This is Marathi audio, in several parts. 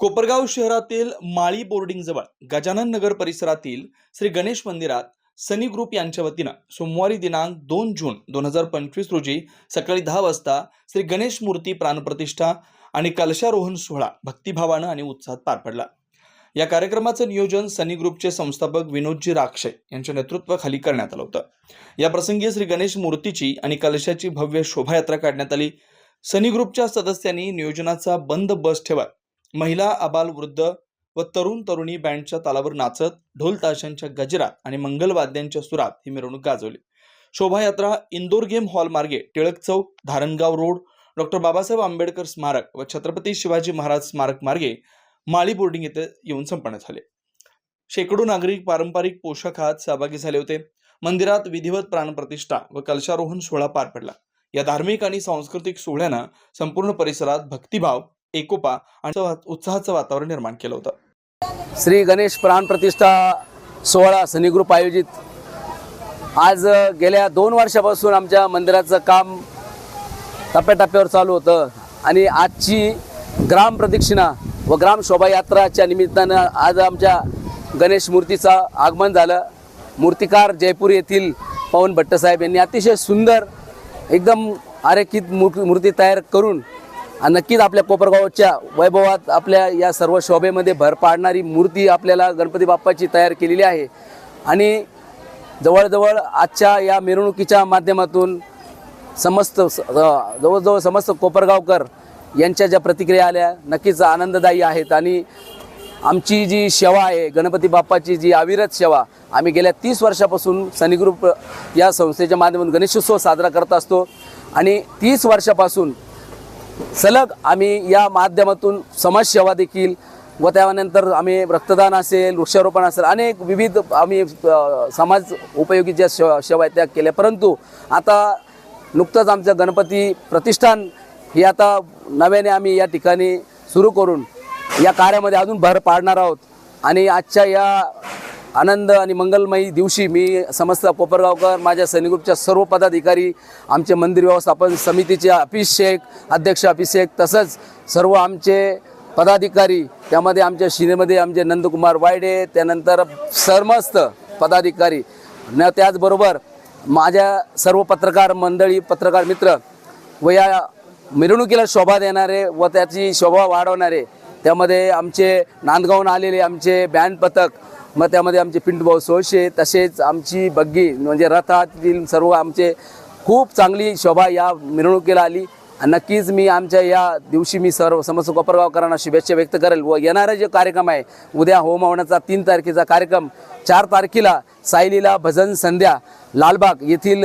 कोपरगाव शहरातील माळी बोर्डिंग जवळ गजानन नगर परिसरातील श्री गणेश मंदिरात सनी ग्रुप यांच्या वतीनं सोमवारी दिनांक दोन जून दोन हजार पंचवीस रोजी सकाळी दहा वाजता श्री गणेश मूर्ती प्राणप्रतिष्ठा आणि कलशारोहण सोहळा भक्तिभावानं आणि उत्साहात पार पडला. या कार्यक्रमाचं नियोजन सनी ग्रुपचे संस्थापक विनोदजी राक्षे यांच्या नेतृत्वाखाली करण्यात आलं होतं. या प्रसंगी श्री गणेश मूर्तीची आणि कलशाची भव्य शोभायात्रा काढण्यात आली. सनी ग्रुपच्या सदस्यांनी नियोजनाचा बंद बस ठेवत महिला आबाल वृद्ध व तरुण तरुणी बँडच्या तालावर नाचत ढोल ताशांच्या गजरात आणि मंगलवाद्यांच्या सुरात ही मिरवणूक गाजवली. शोभायात्रा इंदोर गेम हॉल मार्गे टिळक चौक धारणगाव रोड डॉक्टर बाबासाहेब आंबेडकर स्मारक व छत्रपती शिवाजी महाराज स्मारक मार्गे माळी बोर्डिंग येथे येऊन संपन्न झाले. शेकडो नागरिक पारंपरिक पोशाखात सहभागी झाले होते. मंदिरात विधिवत प्राणप्रतिष्ठा व कलशारोहण सोहळा पार पडला. या धार्मिक आणि सांस्कृतिक सोहळ्यानं संपूर्ण परिसरात भक्तिभाव एकोपा आणि उत्साहाचं वातावरण निर्माण केलं होतं. श्री गणेश प्राण प्रतिष्ठा सोहळा सनी ग्रुप आयोजित. आज गेल्या दोन वर्षापासून आमच्या मंदिराचं काम टप्प्याटप्प्यावर चालू होतं आणि आजची ग्राम प्रदक्षिणा व ग्राम शोभायात्राच्या निमित्तानं आज आमच्या गणेश मूर्तीचं आगमन झालं. मूर्तिकार जयपूर येथील पवन भट्टसाहेब यांनी अतिशय सुंदर एकदम आरेखित मूर्ती मूर्ती तयार करून नक्कीच आपल्या कोपरगावच्या वैभवात आपल्या या सर्व शोभेमध्ये भर पाडणारी मूर्ती आपल्याला गणपती बाप्पाची तयार केलेली आहे. आणि जवळजवळ आजच्या या मिरवणुकीच्या माध्यमातून समस्त स- जवळजवळ समस्त कोपरगावकर यांच्या ज्या प्रतिक्रिया आल्या नक्कीच आनंददायी आहेत. आणि आमची जी सेवा आहे गणपती बाप्पाची जी अविरत सेवा आम्ही गेल्या तीस वर्षापासून सनी ग्रुप या संस्थेच्या माध्यमातून गणेशोत्सव साजरा करत असतो. आणि तीस वर्षापासून सलग आम्ही या माध्यमातून समाजसेवा देखील व त्यानंतर आम्ही रक्तदान असेल वृक्षारोपण असेल अनेक विविध आम्ही समाज उपयोगी ज्या सेवा सेवा आहेत त्या केल्या. परंतु आता नुकतंच आमचं गणपती प्रतिष्ठान हे आता नव्याने आम्ही या ठिकाणी सुरू करून या कार्यामध्ये अजून भर पाडणार आहोत. आणि आजच्या या आनंद आणि मंगलमयी दिवशी मी समस्त कोपरगावकर माझ्या सैनिक सर्व पदाधिकारी आमचे मंदिर व्यवस्थापन समितीचे अभिषेक अध्यक्ष अभिषेक तसंच सर्व आमचे पदाधिकारी त्यामध्ये आमच्या शिनेमध्ये आमचे नंदकुमार वायडे त्यानंतर सर्मस्त पदाधिकारी. न त्याचबरोबर माझ्या सर्व पत्रकार मंडळी पत्रकार मित्र व या मिरवणुकीला शोभा देणारे व त्याची शोभा वाढवणारे त्यामध्ये आमचे नांदगावून आलेले आमचे बँड पथक मग त्यामध्ये आमचे पिंटूभाऊ सोळशे तसेच आमची बग्गी म्हणजे रथातील सर्व आमचे खूप चांगली शोभा या मिरवणुकीला आली. आणि नक्कीच मी आमच्या या दिवशी मी सर्व समस्त कोपरगावकरांना शुभेच्छा व्यक्त करेल व येणारा जे कार्यक्रम आहे उद्या होम हवनाचा तीन तारखेचा कार्यक्रम चार तारखेला सायलीला भजन संध्या लालबाग येथील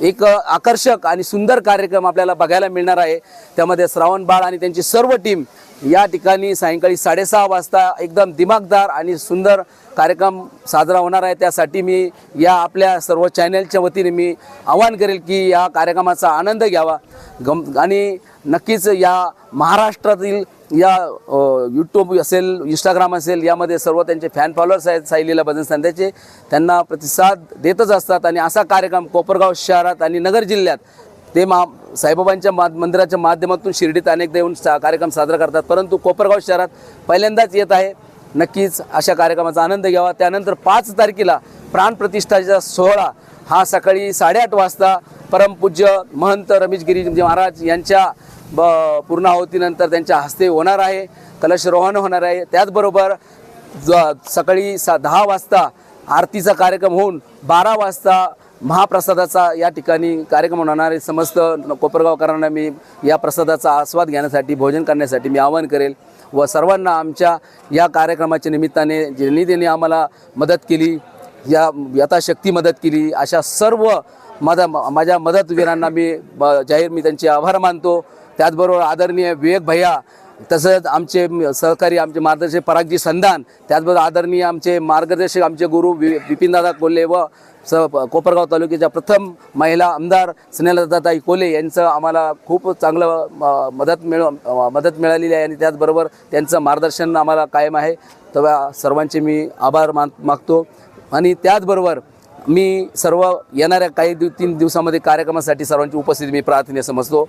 एक आकर्षक आणि सुंदर कार्यक्रम आपल्याला बघायला मिळणार आहे. त्यामध्ये श्रावण बाळ आणि त्यांची सर्व टीम या ठिकाणी सायंकाळी साडेसहा वाजता एकदम दिमागदार आणि सुंदर कार्यक्रम साजरा होणार आहे. त्यासाठी मी या आपल्या सर्व चॅनलच्या वतीने मी आवाहन करेल की या कार्यक्रमाचा आनंद घ्यावा. गम आणि नक्कीच या महाराष्ट्रातील या यूट्यूब असेल इंस्टाग्राम असेल यामध्ये सर्व त्यांचे फॅन फॉलोअर्स आहेत साईलीला भजन संध्याचे त्यांना प्रतिसाद देतच असतात. आणि असा कार्यक्रम कोपरगाव शहरात आणि नगर जिल्ह्यात ते मा साईबाबांच्या मा मंदिराच्या माध्यमातून शिर्डीत अनेकदा येऊन सा कार्यक्रम साजरा करतात. परंतु कोपरगाव शहरात पहिल्यांदाच येत आहे. नक्कीच अशा कार्यक्रमाचा आनंद घ्यावा. त्यानंतर पाच तारखेला प्राणप्रतिष्ठाचा सोहळा. हा सकाळी साडेआठ वाजता परमपूज्य महंत रमेशगिरी महाराज यांच्या ब पूर्णाहुतीनंतर त्यांच्या हस्ते होणार आहे. कलशरोहण होणार आहे. त्याचबरोबर ज- सकाळी सा दहा वाजता आरतीचा कार्यक्रम होऊन बारा वाजता महाप्रसादाचा या ठिकाणी कार्यक्रम होणारे समस्त कोपरगावकरांना मी या प्रसादाचा आस्वाद घेण्यासाठी भोजन करण्यासाठी मी आवाहन करेल. व सर्वांना आमच्या या कार्यक्रमाच्या निमित्ताने ज्यांनी त्यांनी आम्हाला मदत केली या यथाशक्ती मदत केली. अशा सर्व माझा माझ्या मदतवीरांना मी जाहीर मी त्यांचे आभार मानतो. त्याचबरोबर आदरणीय विवेक भैया तसंच आमचे सहकारी आमचे मार्गदर्शक परागजी संधान त्याचबरोबर आदरणीय आमचे मार्गदर्शक आमचे गुरु वि विपिनदादा कोल्हे व स कोपरगाव तालुक्याच्या प्रथम महिला आमदार स्नेहलताताई कोले यांचं आम्हाला खूप चांगलं म- मदत मिळ मदत मिळालेली आहे आणि त्याचबरोबर त्यांचं मार्गदर्शन आम्हाला कायम आहे. तेव्हा सर्वांचे मी आभार मान मागतो. आणि त्याचबरोबर मी सर्व येणाऱ्या काही दिव तीन दिवसामध्ये कार्यक्रमासाठी सर्वांची उपस्थिती मी प्रार्थने समजतो.